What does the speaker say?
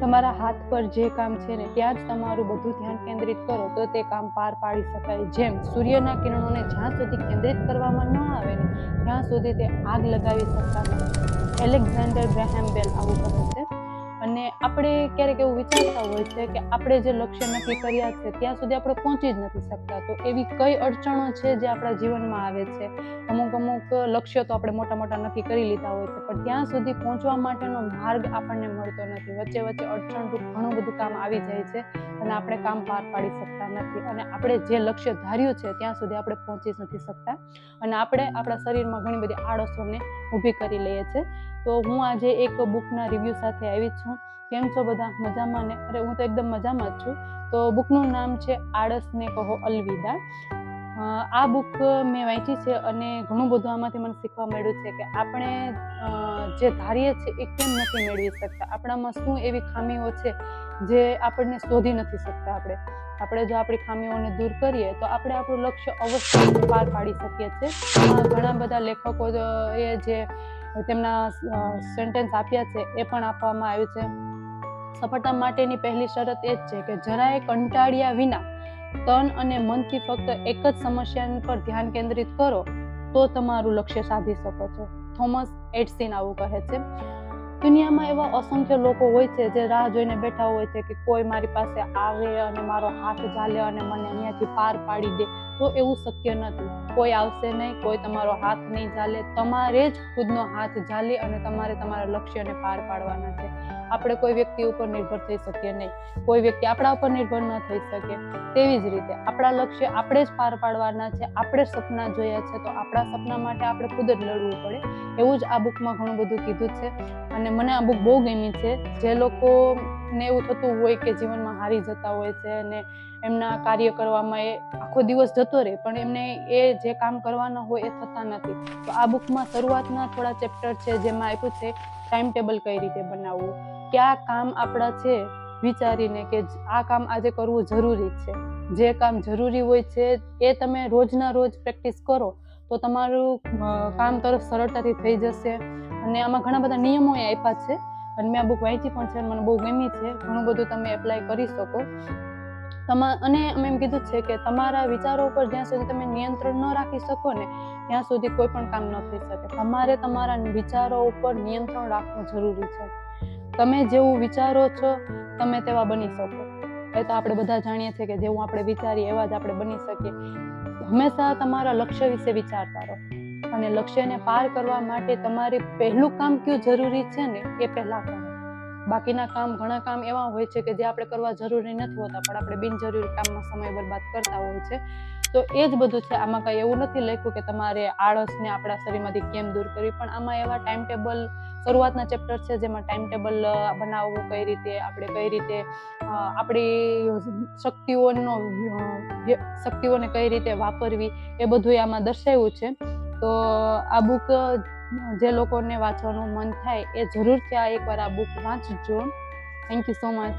તમારા હાથ પર જે કામ છે ને, ત્યાં જ તમારું બધું ધ્યાન કેન્દ્રિત કરો, તો તે કામ પાર પાડી શકાય. જેમ સૂર્યના કિરણોને જ્યાં સુધી કેન્દ્રિત કરવામાં ન આવે ને, ત્યાં સુધી તે આગ લગાવી શકતા એલેક્ઝાન્ડર ગ્રાહેમ બેલ આવું અને આપણે ક્યારેક એવું વિચારતા હોય છે કે આપણે જે લક્ષ્ય નક્કી કર્યા છે, ત્યાં સુધી આપણે પહોંચી જ નથી શકતા. તો એવી કઈ અડચણો છે જે આપણા જીવનમાં આવે છે? અમુક અમુક લક્ષ્ય તો આપણે મોટા મોટા નક્કી કરી લીધા હોય છે, પણ ત્યાં સુધી પહોંચવા માટેનો માર્ગ આપણને મળતો નથી. વચ્ચે વચ્ચે અડચણરૂપ ઘણું બધું કામ આવી જાય છે અને આપણે કામ પાર પાડી શકતા નથી. અને આપણે જે લક્ષ્ય ધાર્યું છે, ત્યાં સુધી આપણે પહોંચી નથી શકતા. અને આપણે આપણા શરીરમાં ઘણી બધી આળસોને ઊભી કરી લઈએ છીએ તો હું આજે એક બુકના રિવ્યૂ સાથે આવી છું. કેમ છો બધા? મજામાં ને? અરે, હું તો એકદમ મજામાં જ છું. તો બુકનું નામ છે આળસને કહો અલવિદા. આ બુક મેં વાંચી છે અને ઘણું બધું આમાંથી મને શીખવા મળ્યું છે કે આપણે જે ધારીએ છીએ એ કેમ નથી મેળવી શકતા? આપણામાં શું એવી ખામીઓ છે જે આપણને શોધી નથી શકતા આપણે? આપણે જો આપણી ખામીઓને દૂર કરીએ તો આપણે આપણું લક્ષ્ય અવશ્ય પાર પાડી શકીએ છીએ. ઘણા બધા લેખકો એ જે તેમના સેન્ટેન્સ આપ્યા છે, એ પણ આપવામાં આવ્યું છે. સફળતા માટેની પહેલી શરત એ જ છે કે જરાય કંટાળ્યા વિના તન અને મનથી ફક્ત એક જ સમસ્યા પર ધ્યાન કેન્દ્રિત કરો તો તમારું લક્ષ્ય સાધી શકો છો. થોમસ એડસિન આવું કહે છે. દુનિયામાં એવા અસંખ્ય લોકો હોય છે જે રાહ જોઈને બેઠા હોય છે કે કોઈ મારી પાસે આવે અને મારો હાથ ઝાલે અને મને અહીંયાથી પાર પાડી દે, તો એવું શક્ય નથી. કોઈ આવશે નહીં, કોઈ તમારો હાથ નહીં ઝાલે તમારે જ ખુદનો હાથ ઝાલે અને તમારે તમારા લક્ષ્યને પાર પાડવાના છે. આપણે કોઈ વ્યક્તિ ઉપર નિર્ભર થઈ શકીએ નહીં. કોઈ વ્યક્તિ આપણા ઉપર નિર્ભર ન થઈ શકે. તેવી જ રીતે આપણા લક્ષ્ય આપણે જ પાર પાડવાના છે, આપણે સપના જોયા છે, તો આપણા સપના માટે આપણે ખુદ જ લડવું પડે. એવું જ આ બુકમાં ઘણું બધું કીધું છે અને મને આ બુક બહુ ગમી છે. જે લોકો ને એવું થતું હોય કે જીવનમાં હારી જતા હોય છે અને એમના કાર્ય કરવામાં એ આખો દિવસ જતો રહે, પણ એમને એ જે કામ કરવાના હોય એ થતા નથી. તો આ બુકમાં શરૂઆતના થોડા ચેપ્ટર છે જેમાં આપ્યું છે ટાઈમ ટેબલ કઈ રીતે બનાવવું? કયા કામ આપણા છે વિચારીને કે આ કામ આજે કરવું જરૂરી છે. જે કામ જરૂરી હોય છે એ તમે રોજના રોજ પ્રેક્ટિસ કરો તો તમારું કામ તરફ સરળતાથી થઈ જશે. અને આમાં ઘણા બધા નિયમો આપ્યા છે. અને મેં આ બુક વાંચી પણ છે મને બહુ ગમી છે. ઘણું બધું તમે એપ્લાય કરી શકો. અને અમે એમ કીધું છે કે તમારા વિચારો ઉપર જ્યાં સુધી તમે નિયંત્રણ ન રાખી શકો ને, ત્યાં સુધી કોઈ પણ કામ ન થઈ શકે. તમારે તમારા વિચારો ઉપર નિયંત્રણ રાખવું જરૂરી છે. તમે જેવું વિચારો છો, તમે તેવા બની શકો. એ તો આપણે બધા જાણીએ છીએ કે જેવું આપણે વિચારીએ, એવા જ આપણે બની શકીએ. હંમેશા તમારા લક્ષ્ય વિશે વિચારતા રહો. અને લક્ષ્યને પાર કરવા માટે તમારે પહેલું કામ કયું જરૂરી છે ને, એ પહેલા કરો. બાકીના કામ ઘણા કામ એવા હોય છે કે જે આપણે કરવા જરૂરી નથી હોતા, પણ આપણે બિનજરૂરી કામમાં સમય બરબાદ કરતા હોય છે. તો એ જ બધું છે. આમાં કંઈ એવું નથી લખ્યું કે તમારે આળસને આપણા શરીરમાંથી કેમ દૂર કરવી, પણ આમાં એવા ટાઈમ ટેબલ શરૂઆતના ચેપ્ટર છે જેમાં ટાઈમ ટેબલ બનાવવું, કઈ રીતે આપણે, કઈ રીતે આપણી શક્તિઓનો શક્તિઓને કઈ રીતે વાપરવી, એ બધું આમાં દર્શાવ્યું છે. તો આ બુક જે લોકોને વાંચવાનું મન થાય એ જરૂરથી આ એકવાર આ book વાંચજો. Thank you so much